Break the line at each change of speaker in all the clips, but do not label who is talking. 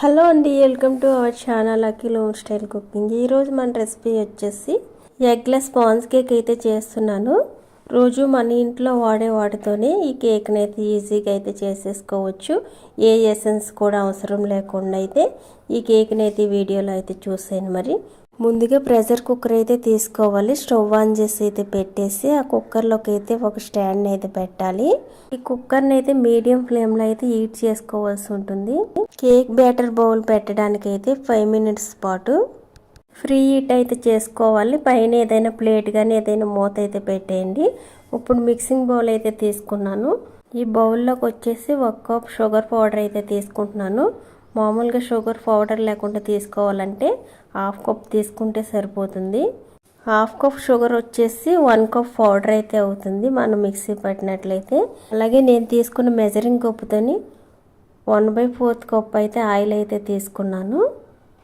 Hello అండి welcome to our channel Akhil home style cooking. ఈరోజు మన రెసిపీ వచ్చేసి ఎగ్లెస్ పాన్స్ కేక్ అయితే చేస్తున్నాను. రోజు మన ఇంట్లో వాడే వాటితోనే ఈ కేక్ని అయితే ఈజీగా అయితే చేసేసుకోవచ్చు. ఏ ఎసెన్స్ కూడా అవసరం లేకుండా అయితే ఈ కేక్ని అయితే వీడియోలో అయితే చూసాను మరి. ముందుగా ప్రెషర్ కుక్కర్ అయితే తీసుకోవాలి. స్టవ్ ఆన్ చేసి అయితే పెట్టేసి ఆ కుక్కర్లోకి అయితే ఒక స్టాండ్ అయితే పెట్టాలి. ఈ కుక్కర్ని అయితే మీడియం ఫ్లేమ్లో అయితే హీట్ చేసుకోవాల్సి ఉంటుంది. కేక్ బ్యాటర్ బౌల్ పెట్టడానికి అయితే ఫైవ్ మినిట్స్ పాటు ఫ్రీ హీట్ అయితే చేసుకోవాలి. పైన ఏదైనా ప్లేట్ కానీ ఏదైనా మూత అయితే పెట్టేయండి. ఇప్పుడు మిక్సింగ్ బౌల్ అయితే తీసుకున్నాను. ఈ బౌల్లోకి వచ్చేసి ఒక కప్ షుగర్ పౌడర్ అయితే తీసుకుంటున్నాను. మామూలుగా షుగర్ పౌడర్ లేకుండా తీసుకోవాలంటే హాఫ్ కప్ తీసుకుంటే సరిపోతుంది. హాఫ్ కప్ షుగర్ వచ్చేసి వన్ కప్ పౌడర్ అయితే అవుతుంది మనం మిక్సీ పట్టినట్లయితే. అలాగే నేను తీసుకున్న మెజరింగ్ కప్పుతోని వన్ బై ఫోర్త్ కప్ అయితే ఆయిల్ అయితే తీసుకున్నాను.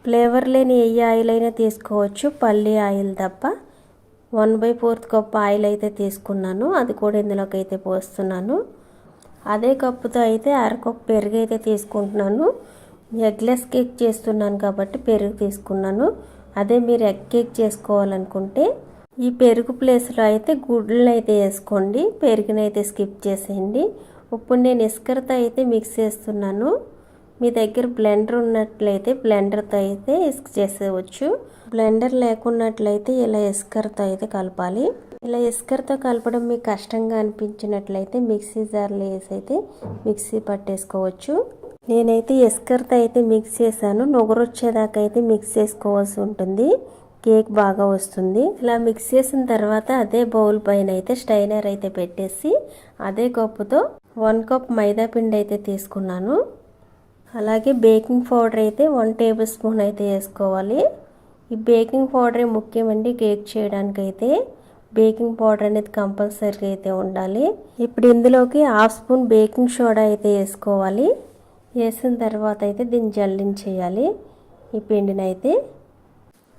ఫ్లేవర్ లేని ఏ ఆయిల్ అయినా తీసుకోవచ్చు పల్లి ఆయిల్ తప్ప. One by fourth cup oil అయితే తీసుకున్నాను అది కూడా ఇందులోకి అయితే పోస్తున్నాను. అదే కప్పుతో అయితే అరకప్పు పెరుగు అయితే తీసుకుంటున్నాను. ఎగ్లెస్ కేక్ చేస్తున్నాను కాబట్టి పెరుగు తీసుకున్నాను. అదే మీరు ఎగ్ కేక్ చేసుకోవాలనుకుంటే ఈ పెరుగు ప్లేస్లో అయితే గుడ్లను అయితే వేసుకోండి. పెరుగునైతే స్కిప్ చేసేయండి. ఇప్పుడు నేను ఇసుకరతో అయితే మిక్స్ చేస్తున్నాను. మీ దగ్గర బ్లెండర్ ఉన్నట్లయితే బ్లెండర్తో అయితే ఇసుక చేసేవచ్చు బ్లెండర్ లేకున్నట్లయితే ఇలా ఇసుకరతో అయితే కలపాలి. ఇలా ఇసుకరతో కలపడం మీకు కష్టంగా అనిపించినట్లయితే మిక్సీ జార్లో వేసి అయితే మిక్సీ పట్టేసుకోవచ్చు. నేనైతే ఇస్కరతో అయితే మిక్స్ చేశాను. నొగరు వచ్చేదాకా అయితే మిక్స్ చేసుకోవాల్సి ఉంటుంది. కేక్ బాగా వస్తుంది. ఇలా మిక్స్ చేసిన తర్వాత అదే బౌల్ పైన అయితే స్టైనర్ అయితే పెట్టేసి అదే కప్పుతో వన్ కప్ మైదా పిండి అయితే తీసుకున్నాను. అలాగే బేకింగ్ పౌడర్ అయితే వన్ టేబుల్ స్పూన్ అయితే వేసుకోవాలి. ఈ బేకింగ్ పౌడరే ముఖ్యమండి కేక్ చేయడానికి అయితే బేకింగ్ పౌడర్ అనేది కంపల్సరీగా అయితే ఉండాలి. ఇప్పుడు ఇందులోకి హాఫ్ స్పూన్ బేకింగ్ సోడా అయితే వేసుకోవాలి. వేసిన తర్వాత అయితే దీన్ని జల్లించేయాలి. ఈ పిండిని అయితే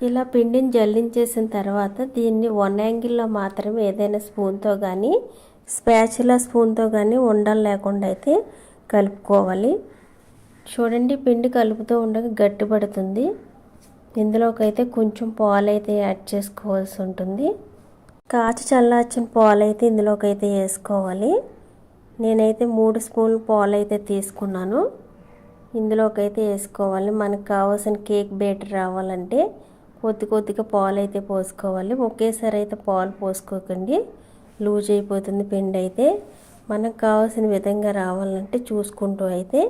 ఇలా పిండిని జల్లించేసిన తర్వాత దీన్ని వన్ యాంగిల్లో మాత్రమే ఏదైనా స్పూన్తో కానీ స్పాచులా స్పూన్తో కానీ ఉండలు లేకుండా అయితే కలుపుకోవాలి. చూడండి పిండి కలుపుతూ ఉండగా గట్టిపడుతుంది పడుతుంది. ఇందులోకైతే కొంచెం పాలు అయితే యాడ్ చేసుకోవాల్సి ఉంటుంది. కాచి చల్లార్చిన పాలు అయితే వేసుకోవాలి. నేనైతే మూడు స్పూన్లు పాలు అయితే తీసుకున్నాను. ఇందులోకి అయితే వేసుకోవాలి. మనకు కావాల్సిన కేక్ బేటర్ రావాలంటే కొద్ది కొద్దిగా పాలు అయితే పోసుకోవాలి. ఒకేసారి అయితే పాలు పోసుకోకండి. లూజ్ అయిపోతుంది పిండి అయితే. మనకు కావాల్సిన విధంగా రావాలంటే చూసుకుంటూ అయితే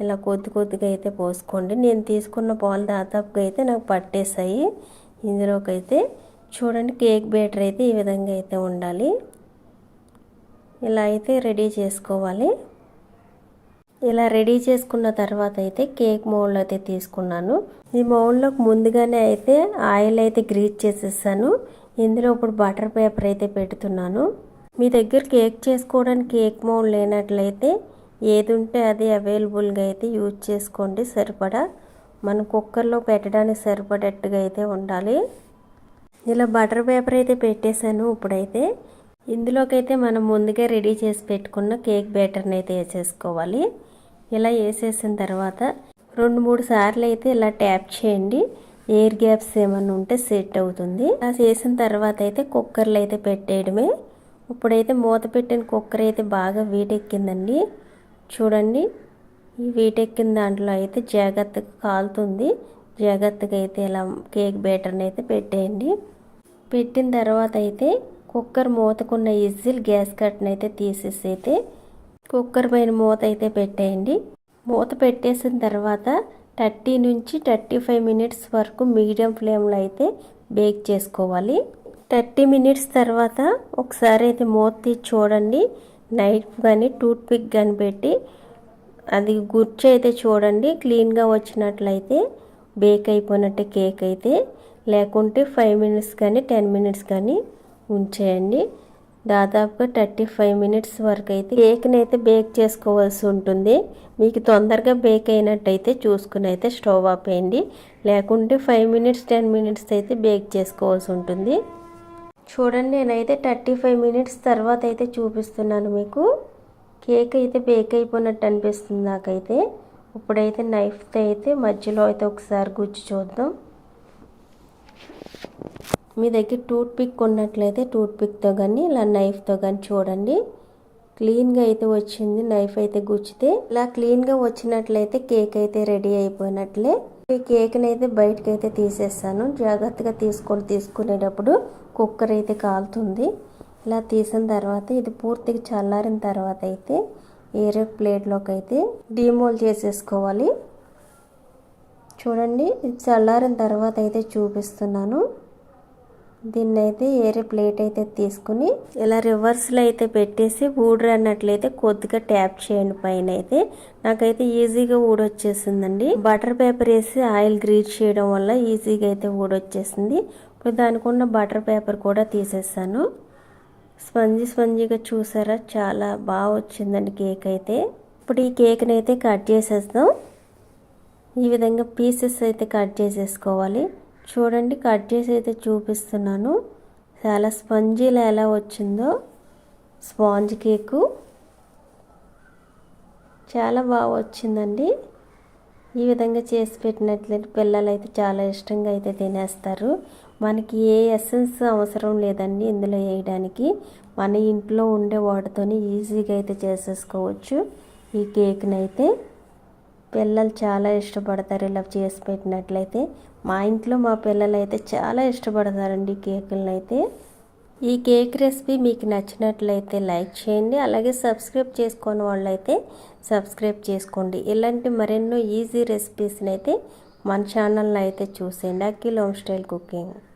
ఇలా కొద్ది కొద్దిగా అయితే పోసుకోండి. నేను తీసుకున్న పాలు దాదాపుగా అయితే నాకు పట్టేసాయి ఇందులోకి అయితే చూడండి కేక్ బేటర్ అయితే ఈ విధంగా అయితే ఉండాలి. ఇలా అయితే రెడీ చేసుకోవాలి. ఇలా రెడీ చేసుకున్న తర్వాత అయితే కేక్ మౌల్డ్ అయితే తీసుకున్నాను. ఈ మౌల్డ్లోకి ముందుగానే అయితే ఆయిల్ అయితే గ్రీజ్ చేసేసాను. ఇందులో ఇప్పుడు బటర్ పేపర్ అయితే పెడుతున్నాను. మీ దగ్గర కేక్ చేసుకోవడానికి కేక్ మౌల్డ్ లేనట్లయితే ఏది ఉంటే అది అవైలబుల్గా అయితే యూజ్ చేసుకోండి. సరిపడా మన కుక్కర్లో పెట్టడానికి సరిపడేట్టుగా అయితే ఉండాలి. ఇలా బటర్ పేపర్ అయితే పెట్టేశాను ఇప్పుడైతే. ఇందులోకైతే మనం ముందుగా రెడీ చేసి పెట్టుకున్న కేక్ బ్యాటర్ని అయితే వేసేసుకోవాలి. ఇలా వేసేసిన తర్వాత రెండు మూడు సార్లు అయితే ఇలా ట్యాప్ చేయండి. ఎయిర్ గ్యాప్స్ ఏమైనా ఉంటే సెట్ అవుతుంది. అలా చేసిన తర్వాత అయితే కుక్కర్లో అయితే పెట్టేయడమే. ఇప్పుడైతే మూత పెట్టిన కుక్కర్ అయితే బాగా వీటెక్కిందండి. చూడండి ఈ వీటెక్కిన దాంట్లో అయితే జాగ్రత్తగా కాలుతుంది. జాగ్రత్తగా అయితే ఇలా కేక్ బ్యాటర్ని అయితే పెట్టేయండి. పెట్టిన తర్వాత అయితే కుక్కర్ మూతకున్న ఇజ్జిల్ గ్యాస్ కట్ని అయితే తీసేసి అయితే కుక్కర్ పైన మూత అయితే పెట్టేయండి. మూత పెట్టేసిన తర్వాత థర్టీ నుంచి థర్టీ ఫైవ్ మినిట్స్ వరకు మీడియం ఫ్లేమ్లో అయితే బేక్ చేసుకోవాలి. థర్టీ మినిట్స్ తర్వాత ఒకసారి అయితే మూత తీసి చూడండి. నైఫ్ కానీ టూత్ పిక్ కానీ పెట్టి అది గుర్చి అయితే చూడండి. క్లీన్గా వచ్చినట్లయితే బేక్ అయిపోయినట్టే కేక్ అయితే లేకుంటే ఫైవ్ మినిట్స్ కానీ టెన్ మినిట్స్ కానీ ఉంచేయండి. దాదాపుగా థర్టీ ఫైవ్ మినిట్స్ వరకు అయితే కేక్ని అయితే బేక్ చేసుకోవాల్సి ఉంటుంది. మీకు తొందరగా బేక్ అయినట్టయితే చూసుకుని అయితే స్టవ్ ఆపేయండి. లేకుంటే ఫైవ్ మినిట్స్ టెన్ మినిట్స్ అయితే బేక్ చేసుకోవాల్సి ఉంటుంది. చూడండి నేనైతే థర్టీ ఫైవ్ మినిట్స్ తర్వాత అయితే చూపిస్తున్నాను మీకు. కేక్ అయితే బేక్ అయిపోయినట్టు అనిపిస్తుంది నాకైతే. ఇప్పుడైతే నైఫ్తో అయితే మధ్యలో అయితే ఒకసారి గుచ్చి చూద్దాం. మీ దగ్గర టూత్ పిక్ ఉన్నట్లయితే టూత్ పిక్తో కానీ ఇలా నైఫ్తో కానీ చూడండి. క్లీన్గా అయితే వచ్చింది. నైఫ్ అయితే గుచ్చితే ఇలా క్లీన్గా వచ్చినట్లయితే కేక్ అయితే రెడీ అయిపోయినట్లే. ఈ కేక్ని అయితే బయటకు అయితే తీసేస్తాను జాగ్రత్తగా తీసుకొని తీసుకునేటప్పుడు కుక్కర్ అయితే కాలుతుంది. ఇలా తీసిన తర్వాత ఇది పూర్తిగా చల్లారిన తర్వాత అయితే ఏరే ప్లేట్లోకి అయితే డీమోల్ చేసేసుకోవాలి. చూడండి ఇది చల్లారిన తర్వాత అయితే చూపిస్తున్నాను. దీన్ని అయితే ఏరే ప్లేట్ అయితే తీసుకుని ఇలా రివర్స్లో అయితే పెట్టేసి ఊడరు అన్నట్లయితే కొద్దిగా ట్యాప్ చేయండి పైన అయితే నాకైతే ఈజీగా ఊడొచ్చేసిందండి. బటర్ పేపర్ వేసి ఆయిల్ గ్రీట్ చేయడం వల్ల ఈజీగా అయితే ఊడొచ్చేసింది. ఇప్పుడు దానికి ఉన్న బటర్ పేపర్ కూడా తీసేసాను. స్పంజీ స్పంజీగా చూసారా? చాలా బాగా వచ్చిందండి కేక్ అయితే. ఇప్పుడు ఈ కేక్ని అయితే కట్ చేసేద్దాం. ఈ విధంగా పీసెస్ అయితే కట్ చేసేసుకోవాలి. చూడండి కట్ చేసి అయితే చూపిస్తున్నాను. చాలా స్పంజీలా ఎలా వచ్చిందో స్పాంజ్ కేకు. చాలా బాగా వచ్చిందండి. ఈ విధంగా చేసి పెట్టినట్లయితే పిల్లలు అయితే చాలా ఇష్టంగా అయితే తినేస్తారు. మనకి ఏ ఎసెన్స్ అవసరం లేదండి ఇందులో వేయడానికి. మన ఇంట్లో ఉండే వాటితోని ఈజీగా అయితే చేసేసుకోవచ్చు ఈ కేక్ని అయితే పిల్లలు చాలా ఇష్టపడతారు ఇలా చేసి పెట్టినట్లయితే. మా ఇంట్లో మా పిల్లలు అయితే చాలా ఇష్టపడతారండి కేకులను అయితే ఈ కేక్ రెసిపీ మీకు నచ్చినట్లయితే లైక్ చేయండి అలాగే సబ్స్క్రైబ్ చేసుకున్న వాళ్ళైతే సబ్స్క్రైబ్ చేసుకోండి. ఇలాంటి మరెన్నో ఈజీ రెసిపీస్ని అయితే మన ఛానల్లో అయితే చూసేయండి. Akhil home style cooking.